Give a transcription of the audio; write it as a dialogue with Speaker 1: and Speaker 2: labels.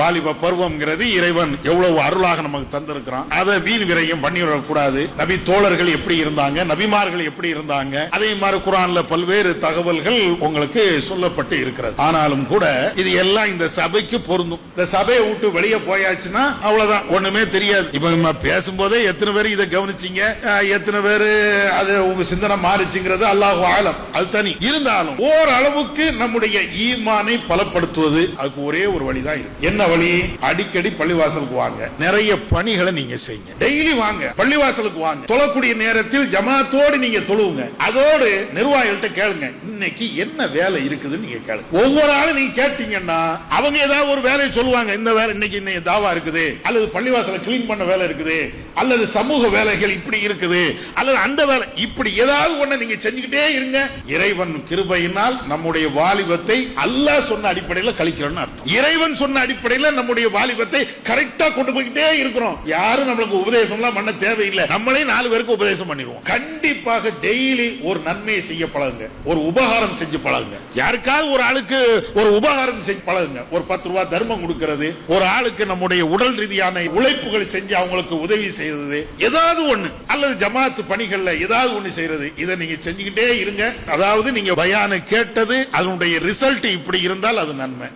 Speaker 1: வாலிப பருவம்ங்கிறது இறைவன் எவ்வளவு அருளாக நமக்கு தந்திருக்கிறான். அதை வீண் விரையும் பண்ணிவிடக்கூடாது நபி தோழர்கள் எப்படி இருந்தாங்க நபிமார்கள் எப்படி இருந்தாங்க அதே மாதிரி குரான்ல பல்வேறு தகவல்கள் உங்களுக்கு சொல்லப்பட்டு இருக்கிறது. ஆனாலும் கூட இது எல்லாம் இந்த சபைக்கு பொருந்தும். இந்த சபையை விட்டு வெளியே போயாச்சுன்னா அவ்வளவுதான். ஒண்ணுமே தெரியாது. இப்ப நம்ம பேசும்போதே எத்தனை பேர் இதை கவனிச்சீங்க? எத்தனை பேர் அது உங்க சிந்தனை மாறிச்சுங்கிறது அல்லாஹ் ஆலம். அது தனி. இருந்தாலும் ஓரளவுக்கு நம்முடைய ஈமானை பலப்படுத்துவது அதுக்கு ஒரே ஒரு வழிதான் என்ன வழி அடிக்கடி பள்ளிவாசலுக்கு வாங்க. நிறைய பணிகளை நீங்க செய்யுங்க. டெய்லி வாங்க. பள்ளிவாசலுக்கு வாங்க. தொழக்கூடிய நேரத்தில் ஜமாத்தோடு நீங்க தொழுவுங்க. அதோடு நிர்வாகிகள்ட்ட கேளுங்க. இன்னைக்கு என்ன வேலை இருக்குதுன்னு நீங்க கேளுங்க. ஒவ்வொரு ஆளும் நீங்க கேட்டீங்கன்னா அவங்க ஏதாவது ஒரு வேலையை சொல்லுவாங்க. இந்த வேலை இன்னைக்கு இன்னைக்கு தாவா இருக்குது. அல்லது பள்ளிவாசலை கிளீன் பண்ண வேலை இருக்குது. அல்லது சமூக வேலைகள் இப்படி இருக்குது. அல்லது அந்த வேலை இப்படி ஏதாவது ஒண்ணு நீங்க செஞ்சுக்கிட்டே இருங்க. இறைவன் கிருபையினால் நம்முடைய வாலிபத்தை அல்லாஹ் சொன்ன அடிப்படையில் கழிக்கிறோம்னு அர்த்தம். இறைவன் சொன்ன அடிப்படையில் நம்முடைய வாலிபத்தை கரெக்டா கொண்டு போய்கிட்டே இருக்கிறோம். யாரும் நம்மளுக்கு உபதேசம் எல்லாம் பண்ண தேவையில்லை. நம்மளே நாலு பேருக்கு உபதேசம் பண்ணிடுவோம். கண்டிப்பாக டெய்லி ஒரு நன்மையை செய்ய பழகுங்க. ஒரு உபகாரம் செஞ்சு பழகுங்க. யாருக்காவது ஒரு ஆளுக்கு ஒரு உபகாரம் செஞ்சு பழகுங்க. ஒரு பத்து ரூபாய் தர்மம் கொடுக்கிறது ஒரு ஆளுக்கு நம்முடைய உடல் ரீதியான உழைப்புகள் செஞ்சு அவங்களுக்கு உதவி செய்யறது ஏதாவது ஒண்ணு அல்லது ஜமாத்து பணிகள்ல ஏதாவது ஒண்ணு செய்யறது இதை நீங்க செஞ்சுக்கிட்டே இருங்க. அதாவது நீங்க பயான கேட்டது அதனுடைய ரிசல்ட் இப்படி இருந்தால் அது நன்மை.